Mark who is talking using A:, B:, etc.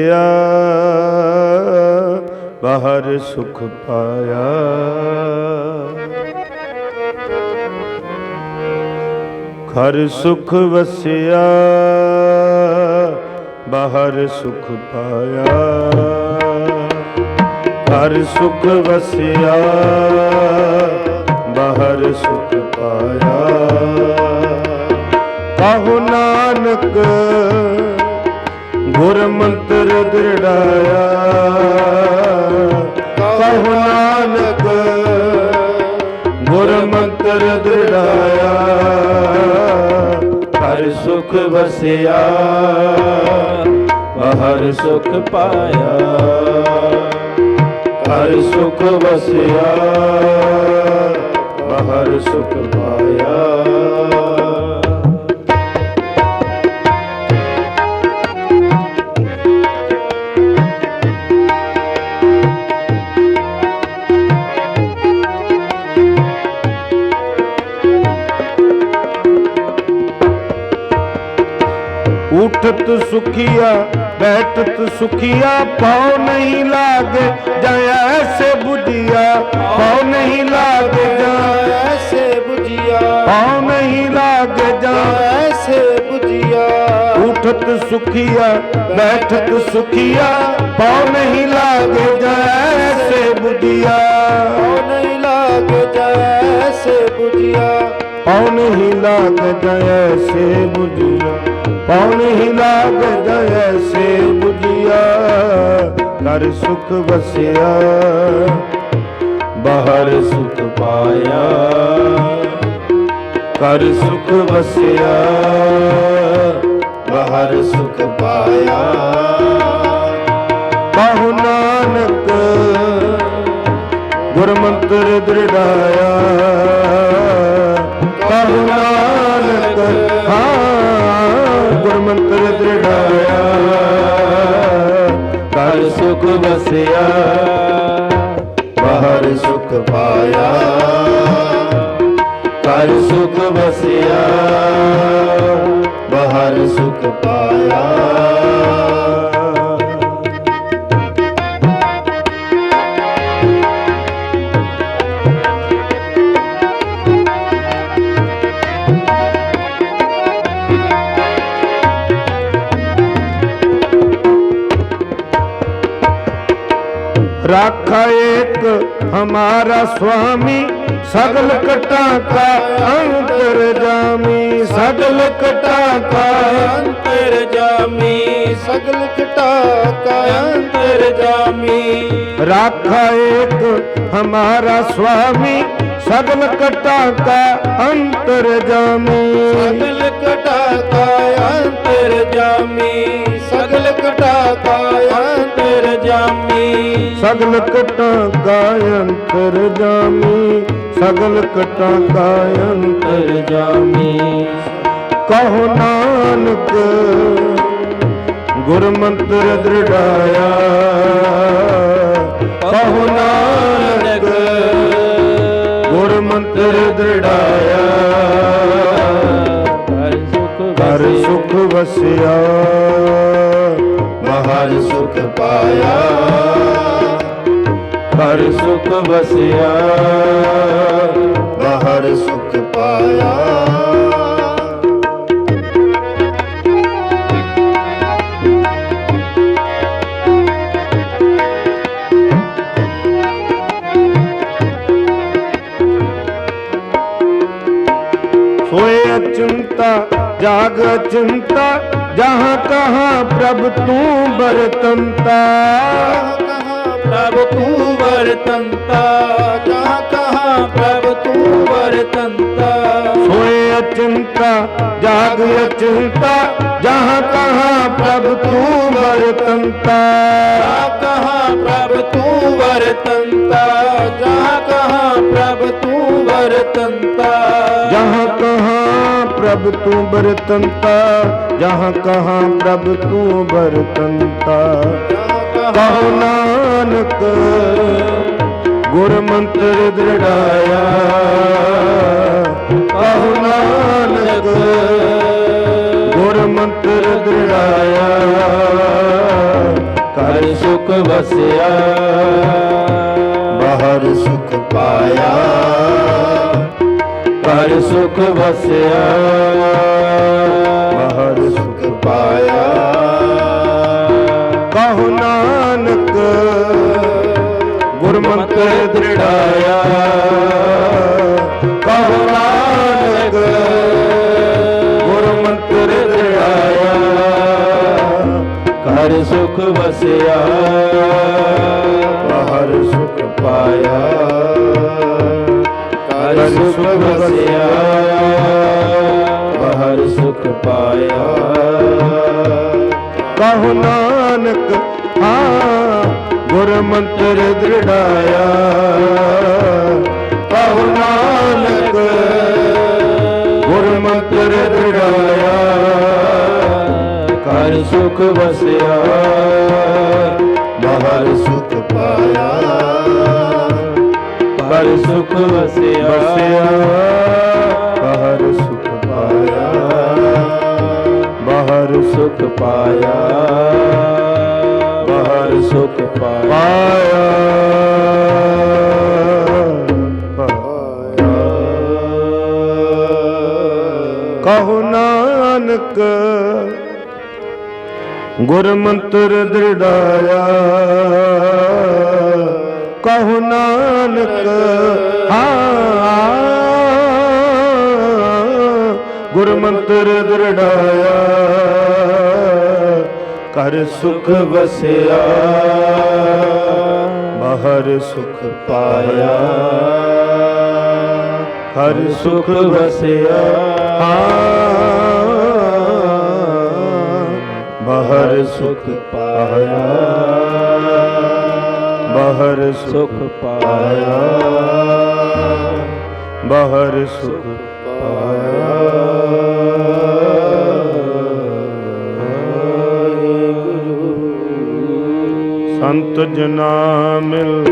A: ਪਾਇਆ, ਬਾਹਰ ਸੁਖ ਪਾਇਆ। ਘਰ ਸੁਖ ਵਸਿਆ, ਬਾਹਰ ਸੁਖ ਪਾਇਆ। ਘਰ ਸੁਖ ਵਸਿਆ, ਬਾਹਰ ਸੁਖ ਪਾਇਆ। ਕਹੋ ਨਾਨਕ ਦ੍ਰਿੜਾਇਆ। ਕਹੋ ਨਾਨਕ ਗੁਰ ਮੰਤਰ ਦ੍ਰਿੜਾਇਆ। ਹਰ ਸੁਖ ਵਸਿਆ ਬਾਹਰ ਸੁਖ ਪਾਇਆ। ਹਰ ਸੁਖ ਵਸਿਆ ਬਾਹਰ ਸੁਖ ਪਾਇਆ। बैठत सुखिया बैठत सुखिया पाओ नहीं लागे जया ऐसे बुझिया। पाओ नहीं लागे जया
B: ऐसे बुझिया। पाओ
A: नहीं लागे जया ऐसे
B: बुझिया। उठत सुखिया
A: बैठत सुखिया पाओ नहीं लागे जया ऐसे बुझिया। पाँव नहीं
B: लागे जया ऐसे बुझिया। पाओ नहीं
A: लागे जया ऐसे बुझिया। ਐਸੇ ਬੁਝਿਆ ਪਾਉ ਨਹੀਂ ਬੁਝਿਆ ਕਰ ਸੁਖ ਵਸਿਆ, ਬਾਹਰ ਸੁਖ ਪਾਇਆ ਕਰ ਸੁਖ ਵਸਿਆ, ਬਾਹਰ ਸੁਖ ਪਾਇਆ। ਕਹੋ ਨਾਨਕ ਗੁਰਮੰਤਰ ਦ੍ਰਿੜਾਇਆ ਕਹੋ ਨਾਨਕ ਮੰਤਰ ਦ੍ਰਿੜਾਇਆ। ਕਰ ਸੁਖ ਵਸਿਆ ਬਾਹਰ ਸੁਖ ਪਾਇਆ। ਕਰ ਸੁਖ ਵਸਿਆ ਬਾਹਰ ਸੁਖ ਪਾਇਆ। राखा एक हमारा स्वामी सगल कटा का अंतर जामी सगल कटा का
B: अंतर जामी सगल कटा का अंतर जामी
A: राखा एक हमारा स्वामी सगल कटा का अंतर जामी
B: सगल कटा का अंतर जामी ਸਗਲ ਕਟਾ ਕਾ ਅੰਤਰ ਜਾਮੀ
A: ਸਗਲ ਕਟਾ ਕਾ ਅੰਤਰ ਜਾਮੀ। ਕਹੋ ਨਾਨਕ ਗੁਰ ਮੰਤਰ ਦ੍ਰਿੜਾਇਆ। ਕਹੋ ਨਾਨਕ ਗੁਰ ਮੰਤਰ ਦ੍ਰਿੜਾਇਆ।
B: ਹਰ ਸੁਖ
A: ਵਸਿਆ। ਬਾਹਰ ਸੁਖ ਪਾਇਆ। ਬਾਹਰ ਸੁਖ ਵਸਿਆ। ਬਾਹਰ ਸੁਖ ਪਾਇਆ। ਹੋਏ ਅਚਿੰਤਾ ਜਾਗ ਅਚਿੰਤਾ ਜਹਾਂ
B: ਕਹਾ ਪ੍ਰਭ ਤੂੰ ਬਰਤੰਤਾ। ਪ੍ਰਭ ਤੂੰ ਵਰਤੰਤਾ ਜਾ ਕਹਾ
A: ਪ੍ਰਭ ਤੂੰ ਵਰਤੰਤਾ। ਸੋਏ ਅਚਿੰਤਾ ਜਾਗ ਅਚਿੰਤਾ ਜਹਾਂ ਕਹਾ
B: ਪ੍ਰਭ ਤੂੰ ਵਰਤੰਤਾ। ਜਾ ਕਹਾ ਪ੍ਰਭ ਤੂੰ ਵਰਤੰਤਾ ਜਾ ਕਹਾ
A: ਪ੍ਰਭ ਤੂੰ ਵਰਤੰਤਾ। ਜਹਾਂ ਪ੍ਰਭ ਤੂੰ ਵਰਤੰਤਾ ਜਹਾਂ ਕਹਾ ਪ੍ਰਭ
B: ਤੂੰ ਵਰਤੰਤਾ।
A: ਕਹੋ ਨਾਨਕ ਗੁਰ ਮੰਤਰ ਦ੍ਰਿੜਾਇਆ। ਆਹੋ ਨਾਨਕ ਗੁਰ ਮੰਤਰ ਦ੍ਰਿੜਾਇਆ।
B: ਕਰ ਸੁਖ ਵਸਿਆ,
A: ਬਾਹਰ ਸੁਖ ਪਾਇਆ।
B: ਕਰ ਸੁਖ ਵਸਿਆ,
A: ਬਾਹਰ ਸੁਖ
B: ਪਾਇਆ।
A: ਕਹੋ ਨਾ ਗੁਰਮੰਤਰ ਦ੍ਰਿੜਾਇਆ ਕਹੋ ਨਾਨਕ ਗੁਰਮੰਤਰ ਦ੍ਰਿੜਾਇਆ
B: ਘਰ ਸੁਖ ਵਸਿਆ
A: ਬਾਹਰ ਸੁਖ ਪਾਇਆ।
B: ਘਰ ਸੁਖ ਵਸਿਆ ਬਾਹਰ ਸੁਖ ਪਾਇਆ।
A: ਕਹੋ ਨਾਨਕ ਗੁਰ ਗੁਰਮੰਤਰ ਦ੍ਰਿੜਾਇਆ। ਕਹੋ ਨਾਨਕ ਗੁਰਮੰਤਰ ਦ੍ਰਿੜਾਇਆ।
B: ਘਰ ਸੁਖ ਵਸਿਆ,
A: ਬਾਹਰ ਸੁਖ ਪਾਇਆ।
B: ਘਰ ਸੁਖ ਵਸਿਆ
A: ਵਸਿਆ, ਬਾਹਰ ਸੁਖ ਪਾਇਆ। ਬਾਹਰ ਸੁਖ
B: ਪਾਇਆ। ਸੁਖ ਪਾਇਆ।
A: ਪਾਇਆ ਕਹੋ ਨਾਨਕ ਗੁਰਮੰਤਰ ਦ੍ਰਿੜਾਇਆ। ਕਹੋ ਨਾਨਕ ਹਾਂ। ਗੁਰਮੰਤਰ ਦ੍ਰਿੜਾਇਆ। ਕਰ ਸੁਖ ਵਸਿਆ ਬਾਹਰ ਸੁਖ ਪਾਇਆ ਹਰ ਸੁਖ ਵਸਿਆ ਹਾਂ ਬਾਹਰ ਸੁਖ ਪਾਇਆ ਬਾਹਰ
B: ਸੁਖ ਪਾਇਆ
A: ਬਾਹਰ ਸੁਖ ਪਾਇਆ ਸੰਤ ਜਨਾ ਮਿਲ